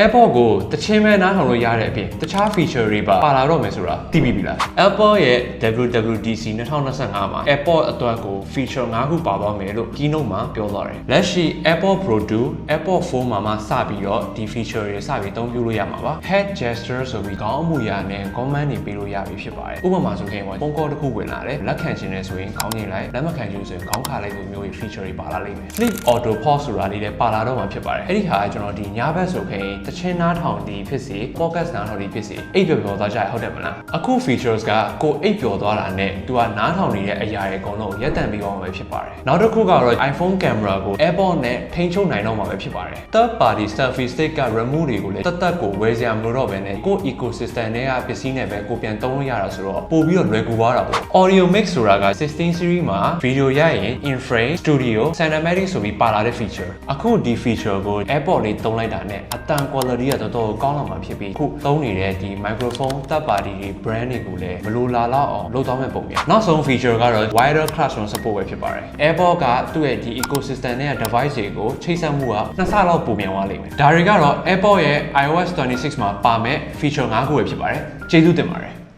AirPod ကိုတချင်းပဲနားထောင်လို့ရတဲ့အပြင်တခြား feature တွေပါပါလာတော့မယ်ဆိုတာသိပြီပြီလား Apple ရဲ့ WWDC 2025မှာ AirPod အတွက်ကို feature 5ခုပါသွားမယ်လို့ keynote မှာပြောသွားတယ်လက်ရှိ AirPod Pro 2 AirPod 4မှာမှစပြီးတော့ဒီ feature တွေစပြီးအသုံးပြုလို့ရမှာပါ head gesture ဆိုပြီးခေါင်းအမူအရာနဲ့ command တွေပေးလို့ရပြီဖြစ်ပါတယ်ဥပမာဆိုရင်ဖုန်း call တစ်ခုဝင်လာတယ်လက်ခံချင်တယ်ဆိုရင်ခေါင်းငင်လိုက်လက်မခံချင်ဆိုရင်ခေါင်းခါလိုက်လိုမျိုး feature တွေပါလာလိမ့်မယ် Sleep Auto Pause ဆိုတာလေးလည်းပါလာတော့မှာဖြစ်ပါတယ်အဲ့ဒီဟာကကျွန်တော်ဒီညဘက်ဆိုခင်တချင်းနားထောင်ဒီဖြစ်စီ podcast နားထောင်ဒီဖြစ်စီအိပ်ပျော်ပျော်သွားကြရဟုတ်တယ်မလားအခု features ကကိုအိပ်ပျော်သွားတာနဲ့သူကနားထောင်နေတဲ့အရာတွေအကုန်လုံးရက်တန့်ပြီးသွားမှာပဲဖြစ်ပါတယ်နောက်တစ်ခုကတော့ iPhone camera ကို AirPod နဲ့ထိန်းချုပ်နိုင်တော့မှာပဲဖြစ်ပါတယ် third party selfie stick က remove တွေကိုလည်းတတ်တတ်ကိုဝယ်စရာမလိုတော့ဘဲနဲ့ကိုယ့် ecosystem တွေကပစ္စည်းနဲ့ပဲကိုပြန်သုံးလို့ရတာဆိုတော့ပို့ပြီးတော့လွယ်ကူသွားတာပေါ့ audio mix ဆိုတာက16 series မှာ video ရရင် in frame studio cinematic ဆိုပြီးပါလာတဲ့ feature အခုဒီ feature ကို AirPod လေးသုံးလိုက်တာနဲ့အတန် quality ကတော်တော်ကောင်းလာမှာဖြစ်ပြီးအခုသုံးနေတဲ့ဒီ microphone third party တွေ brand တွေကိုလည်းမလိုလာတော့အောင်လုပ်သွားမဲ့ပုံပြန်နောက်ဆုံး feature ကတော့ wider classroom support ပဲဖြစ်ပါတယ် AirPod ကသူ့ရဲ့ဒီ ecosystem နဲ့ device တွေကိုချိတ်ဆက်မှုကနှစ်ဆလောက်ပုံမြန်သွားလိမ့်မယ်ဒါတွေကတော့ AirPod ရဲ့ iOS 26မှာပါမဲ့ feature 5ခုပဲဖြစ်ပါတယ်ကျေးဇူးတင်ပါတယ်